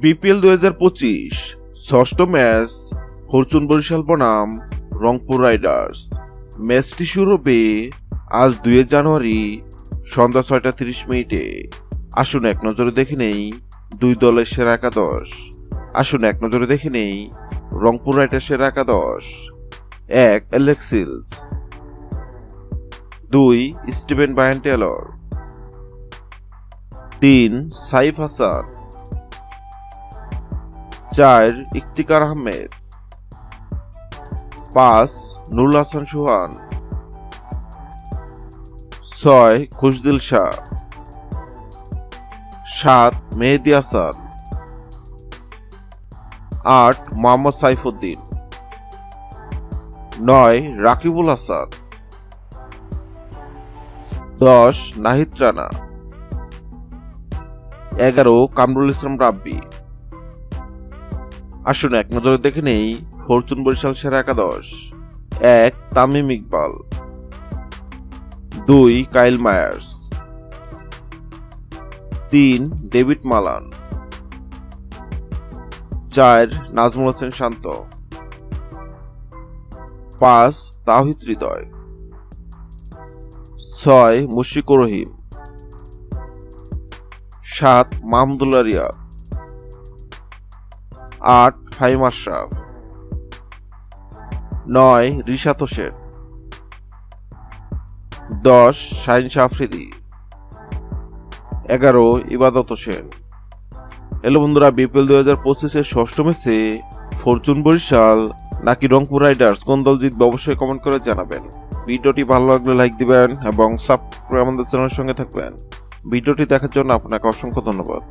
BPL দুই হাজার পঁচিশ, ষষ্ঠ ম্যাচ, ফরচুন বরিশাল বনাম, রংপুর রাইডার্স। ম্যাচটি শুরু হবে আজ দুই জানুয়ারি, সন্ধ্যা ছয়টা তিরিশ মিনিটে। আসুন এক নজরে দেখে নেই দুই দলের সেরা একাদশ। আসুন এক নজরে দেখে নেই রংপুর রাইডার্সের একাদশ। এক অ্যালেক্সিলস দুই, স্টিভেন বায়ান টেলর। তিন, সাইফ হাসান। চার ইফতিকার আহমেদ। পাঁচ, নুরুল হাসান সুহান। ছয়, খুশদিল শাহ। সাত, মেহেদি হাসান। আট, মোহাম্মদ সাইফুদ্দিন। নয়, রাকিবুল হাসান। দশ, নাহিদ রানা। এগারো, কামরুল ইসলাম রাব্বি। আসুন এক নজরে দেখে নেই ফরচুন বরিশাল সেরা একাদশ। এক, তামিম ইকবাল। দুই, কাইল মায়ার্স। তিন, ডেভিড মালান। চার, নাজমুল হোসেন শান্ত। পাঁচ তাহিদ হৃদয়। ছয় মুশিকুর রহিম। সাত, মাহমুদুল্লাহ রিয়াদ। আট ফাইম আশরাফ। নয় রিশাত হোসেন দশ, শাহিন শাফরিদি এগারো, ইবাদত হোসেন। হ্যালো বন্ধুরা বিপিএল দুই হাজার পঁচিশের ষষ্ঠ ম্যাচে ফরচুন বরিশাল নাকি রংপুর রাইডার্স, কোন দল জিতবে অবশ্যই কমেন্ট করে জানাবেন। ভিডিওটি ভালো লাগলে লাইক দিবেন এবং সাবস্ক্রাইব আমাদের চ্যানেলের সঙ্গে থাকবেন। ভিডিওটি দেখার জন্য আপনাকে অসংখ্য ধন্যবাদ।